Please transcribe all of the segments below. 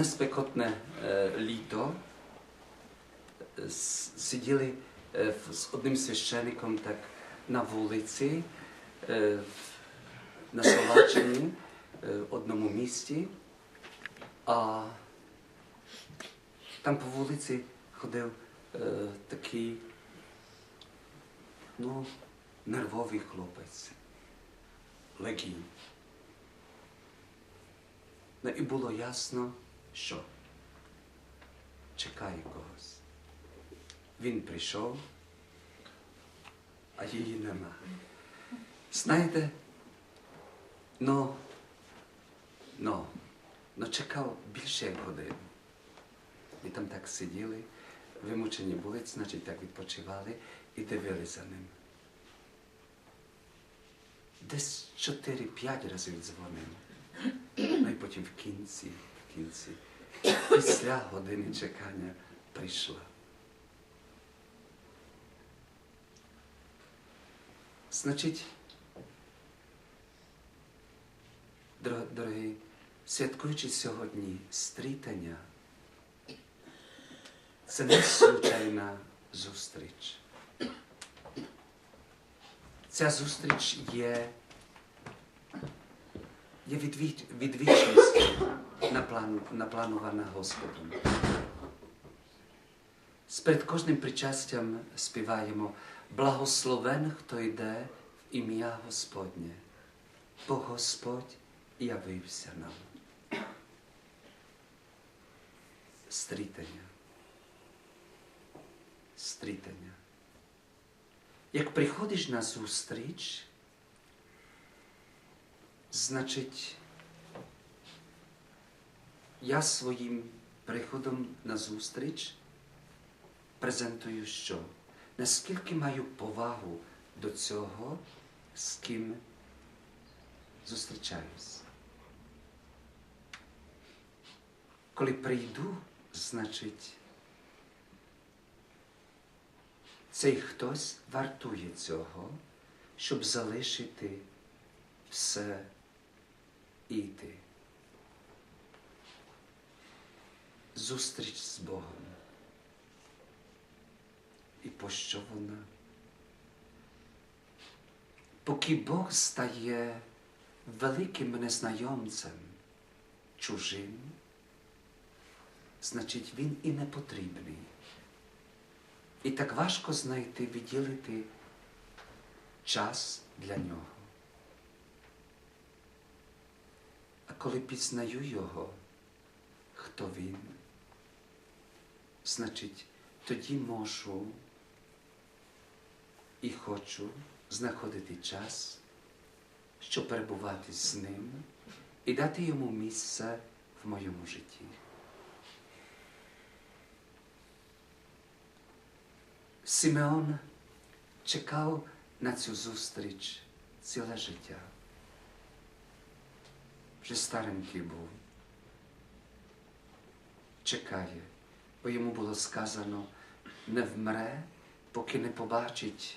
одне спекотне літо с- сиділи в- з одним священником так на вулиці на Словаччині е, в одному місті, а там по вулиці ходив такий нервовий хлопець, легій. Ну, і було ясно, що чекає когось. Він прийшов, а її нема. Знаєте, ну, ну, ну чекав більше як годину. Ми там так сиділи, вимучені були, значить так відпочивали і дивилися за ним. Десь 4-5 разів дзвонив. Ну і потім в кінці, кінці, після години чекання прийшла. Значить, дор- дорогі, святкуючи сьогодні стрітання, це не звичайна зустріч. Ця зустріч є є відвіч, відвічність наплан, напланована Господом. З перед кожним причастям співаємо Благословен, хто йде в ім'я Господнє, бо Господь явився нам. Стрітання. Стрітання. Як приходиш на зустріч, значить, я своїм приходом на зустріч презентую що? Наскільки маю повагу до цього, з ким зустрічаюсь. Коли прийду, значить, цей хтось вартує цього, щоб залишити все і йти. Зустріч з Богом. І пощо вона? Поки Бог стає великим незнайомцем, чужим, значить він і не потрібний. І так важко знайти, відділити час для нього. А коли пізнаю його, хто він, значить, тоді можу і хочу знаходити час, щоб перебувати з ним і дати йому місце в моєму житті. Симеон чекав на цю зустріч ціле життя. Вже старенький був. Чекає, бо йому було сказано, не вмре, поки не побачить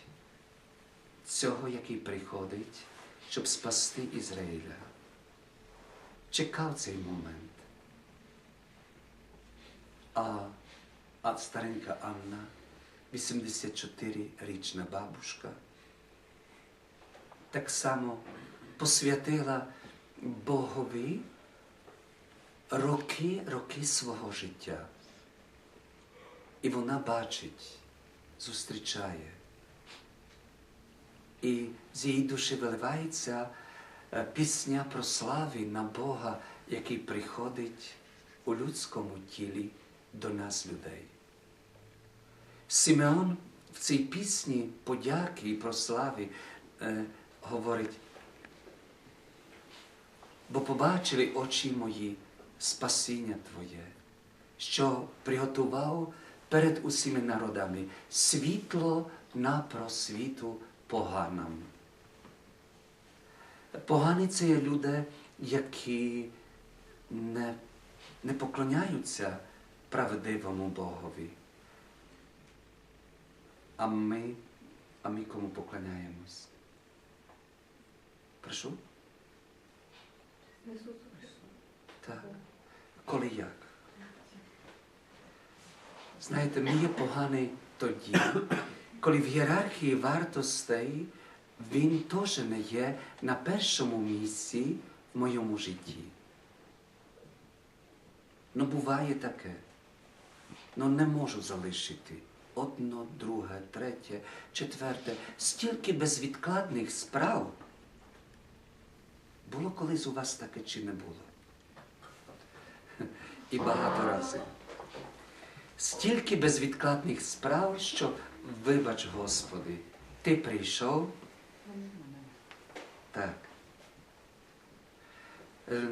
цього, який приходить, щоб спасти Ізраїля. Чекав цей момент. А, а старенька Анна, 84-річна бабушка, так само посвятила Богові роки, роки свого життя. І вона бачить, зустрічає. І з її душі виливається е, пісня про слави на Бога, який приходить у людському тілі до нас, людей. Симеон в цій пісні подяки і прослави е, говорить, бо побачили очі мої спасіння Твоє, що приготував перед усіми народами світло на просвіту поганам. Погані це є люди, які не, не поклоняються правдивому Богові. А ми, а ми кому поклоняємось? Прошу? Так. Коли як? Знаєте, є поганий тоді, коли в ієрархії вартостей він теж не є на першому місці в моєму житті. Ну, буває таке. Ну не можу залишити одно, друге, третє, четверте. Стільки безвідкладних справ. Було колись у вас таке чи не було? І багато разів. Стільки безвідкладних справ, що, вибач, Господи, ти прийшов. Так. Е,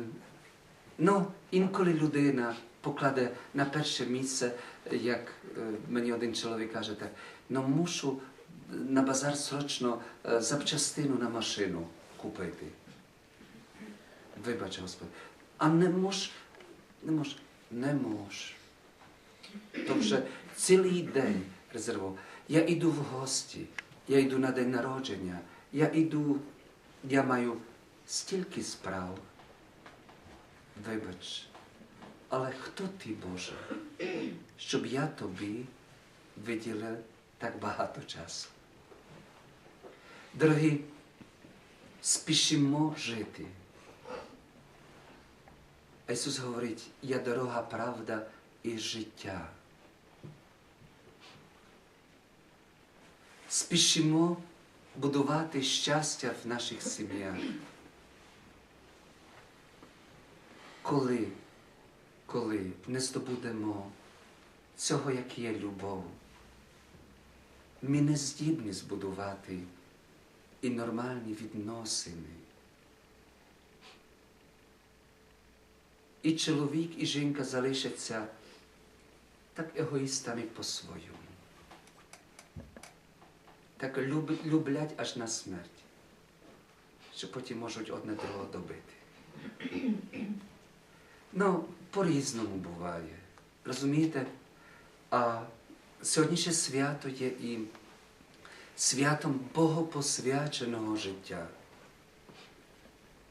Ну, інколи людина покладе на перше місце, як е, мені один чоловік каже так, ну мушу на базар срочно е, запчастину на машину купити. Вибач, Господи. А не мож, не мож, не мож. То вже цілий день резервував. Я йду в гості, я йду на день народження, я йду, я маю стільки справ. Вибач, але хто ти, Боже, щоб я тобі виділив так багато часу? Дорогі, спішимо жити. Ісус говорить, я дорога, правда і життя. Спішимо будувати щастя в наших сім'ях. Коли, коли не здобудемо цього, як є любов, ми не здібні збудувати і нормальні відносини. І чоловік, і жінка залишаться так егоїстами по-своєму. Так люб- люблять аж на смерть, що потім можуть одне другого добити. Ну, по-різному буває. Розумієте? А сьогоднішнє свято є і святом богопосвяченого життя.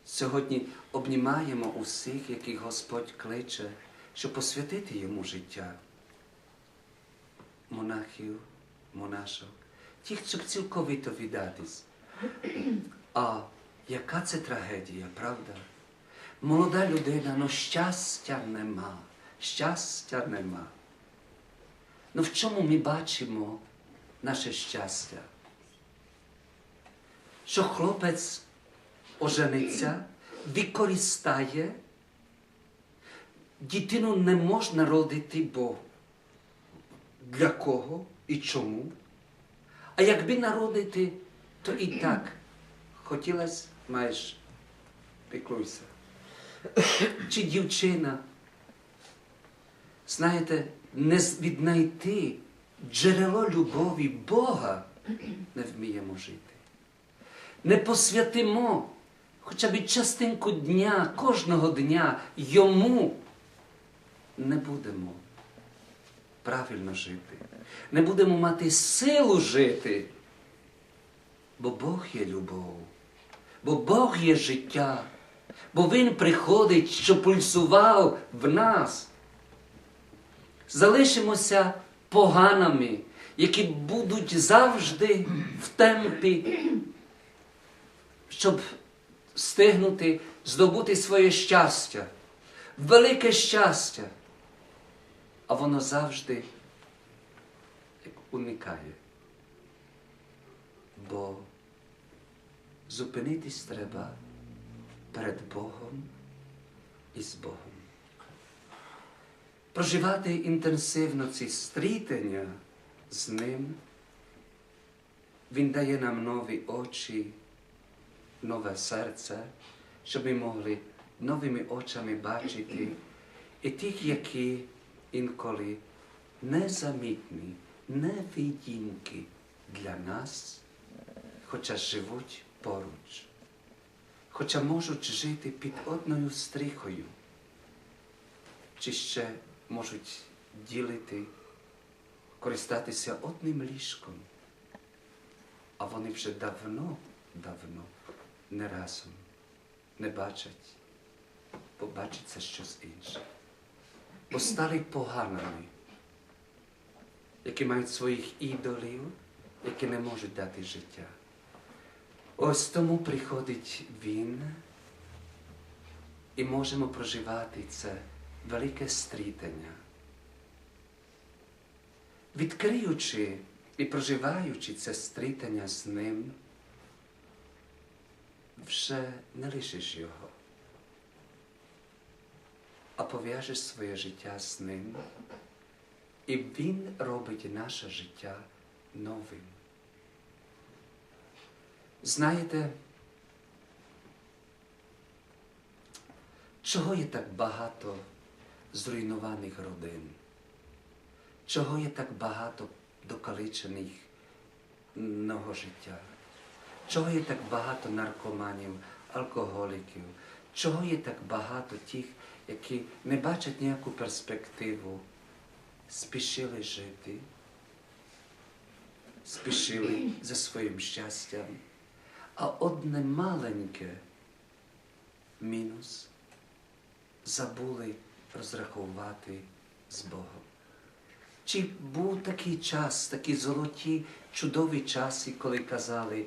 Сьогодні обнімаємо усіх, яких Господь кличе, щоб посвятити йому життя. Монахів, монашок, тих, щоб цілковито віддатись. А яка це трагедія, правда? Молода людина, ну щастя нема, щастя нема. Ну в чому ми бачимо наше щастя? Що хлопець ожениться, використає, дитину не можна родити, бо для кого і чому? А якби народити, то і так хотілося, маєш, піклуйся. Чи дівчина, знаєте, не віднайти джерело любові Бога не вміємо жити. Не посвятимо хоча б частинку дня, кожного дня йому не будемо правильно жити. Не будемо мати силу жити. Бо Бог є любов, бо Бог є життя, бо Він приходить, що пульсував в нас. Залишимося поганими, які будуть завжди в темпі, щоб встигнути здобути своє щастя, велике щастя. А воно завжди уникає. Бо зупинитись треба перед Богом і з Богом. Проживати інтенсивно ці стрітення з Ним. Він дає нам нові очі, нове серце, щоб ми могли новими очами бачити і тих, які інколи незамітні, невидімки для нас, хоча живуть поруч, хоча можуть жити під одною стріхою, чи ще можуть ділити, користатися одним ліжком, а вони вже давно, давно не разом не бачать, бо бачиться щось інше. Бо поганими. які мають своїх ідолів, які не можуть дати життя. Ось тому приходить Він, і можемо проживати це велике стрітання. Відкриючи і проживаючи це стрітання з ним, вже не лишиш його, а пов'яжеш своє життя з ним, і він робить наше життя новим. Знаєте, чого є так багато зруйнованих родин? Чого є так багато докалічених нового життя? Чого є так багато наркоманів, алкоголіків? Чого є так багато тих, які не бачать ніяку перспективу, спішили жити, спішили за своїм щастям, а одне маленьке мінус забули розрахувати з Богом. Чи був такий час, такі золоті, чудові часи, коли казали,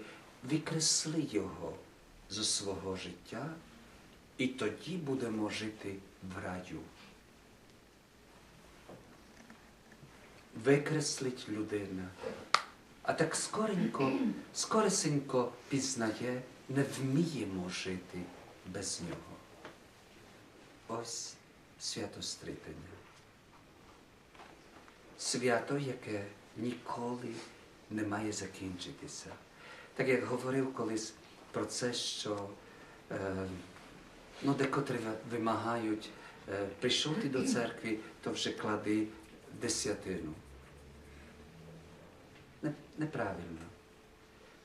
викресли його зі свого життя, і тоді будемо жити в раю. Викреслить людина, а так скоренько, скоресенько пізнає, не вміємо жити без нього. Ось святострітення свято, яке ніколи не має закінчитися. Так як говорив колись про це, що е, ну, декотрі вимагають, е, прийшов ти до церкви, то вже клади десятину. Не, неправильно.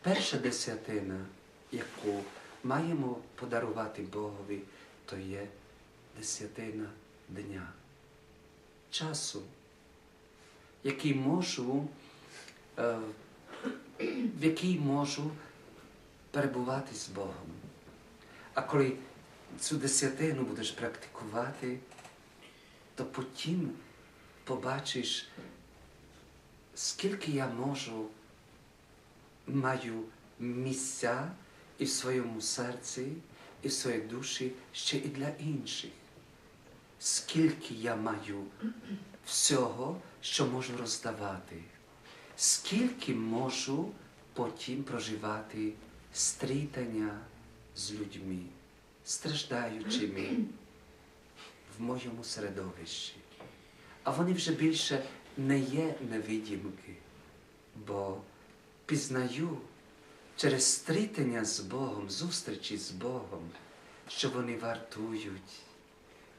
Перша десятина, яку маємо подарувати Богові, то є десятина дня, часу який можу, е, в якій можу перебувати з Богом. А коли цю десятину будеш практикувати, то потім побачиш, скільки я можу, маю місця і в своєму серці, і в своїй душі ще і для інших. Скільки я маю всього, що можу роздавати, скільки можу потім проживати стрітання з людьми, страждаючими в моєму середовищі. А вони вже більше не є невидимки, бо пізнаю через стрітання з Богом, зустрічі з Богом, що вони вартують,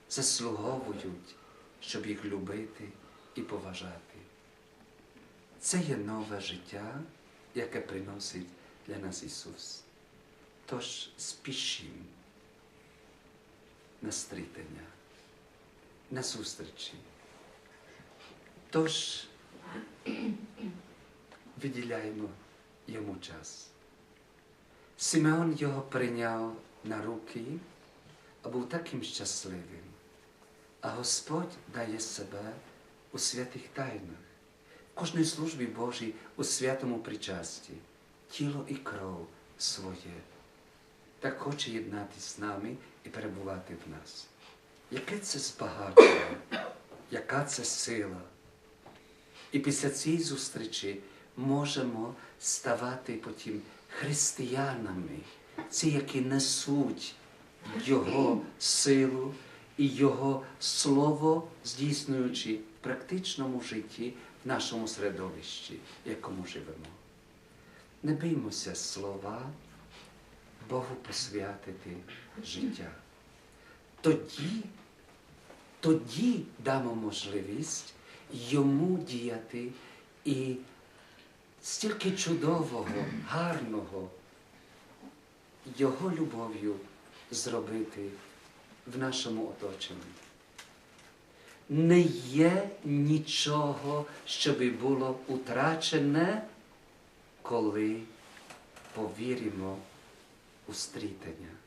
заслуговують щоб їх любити і поважати. Це є нове життя, яке приносить для нас Ісус. Тож спішім на стрітення, на зустрічі. Тож виділяємо йому час. Симеон його прийняв на руки, а був таким щасливим. А Господь дає себе у святих тайнах, кожній службі Божій у святому причасті, тіло і кров своє, так хоче єднатися з нами і перебувати в нас. Яке це збагачення, яка це сила? І після цієї зустрічі можемо ставати потім християнами, ці, які несуть Його силу і Його Слово, здійснюючи в практичному житті в нашому середовищі, в якому живемо. Не біймося слова, Богу посвятити життя. Тоді, тоді дамо можливість йому діяти і стільки чудового, гарного, Його любов'ю зробити в нашому оточенні. Не є нічого, що було утрачене, коли повіримо у стрітення.